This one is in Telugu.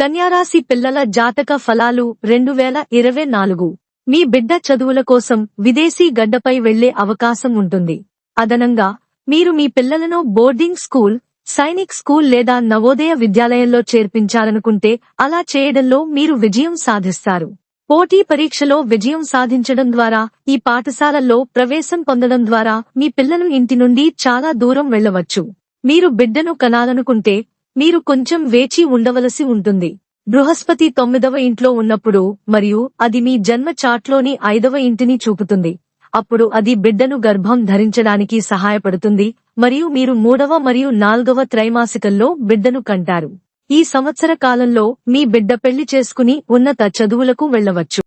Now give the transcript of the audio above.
కన్యారాశి పిల్లల జాతక ఫలాలు రెండు వేల ఇరవై నాలుగు. మీ బిడ్డ చదువుల కోసం విదేశీ గడ్డపై వెళ్ళే అవకాశం ఉంటుంది. అదనంగా మీరు మీ పిల్లలను బోర్డింగ్ స్కూల్ సైనిక్ స్కూల్ లేదా నవోదయ విద్యాలయంలో చేర్పించాలనుకుంటే అలా చేయడంలో మీరు విజయం సాధిస్తారు. పోటీ పరీక్షలో విజయం సాధించడం ద్వారా ఈ పాఠశాలల్లో ప్రవేశం పొందడం ద్వారా మీ పిల్లలు ఇంటి నుండి చాలా దూరం వెళ్ళవచ్చు. మీరు బిడ్డను కనాలనుకుంటే మీరు కొంచెం వేచి ఉండవలసి ఉంటుంది. బృహస్పతి తొమ్మిదవ ఇంట్లో ఉన్నప్పుడు మరియు అది మీ జన్మ చాట్లోని ఐదవ ఇంటిని చూపుతుంది. అప్పుడు అది బిడ్డను గర్భం ధరించడానికి సహాయపడుతుంది మరియు మీరు మూడవ మరియు నాల్గవ త్రైమాసికంలో బిడ్డను కంటారు. ఈ సంవత్సర కాలంలో మీ బిడ్డ పెళ్ళి చేసుకుని ఉన్నత చదువులకు వెళ్ళవచ్చు.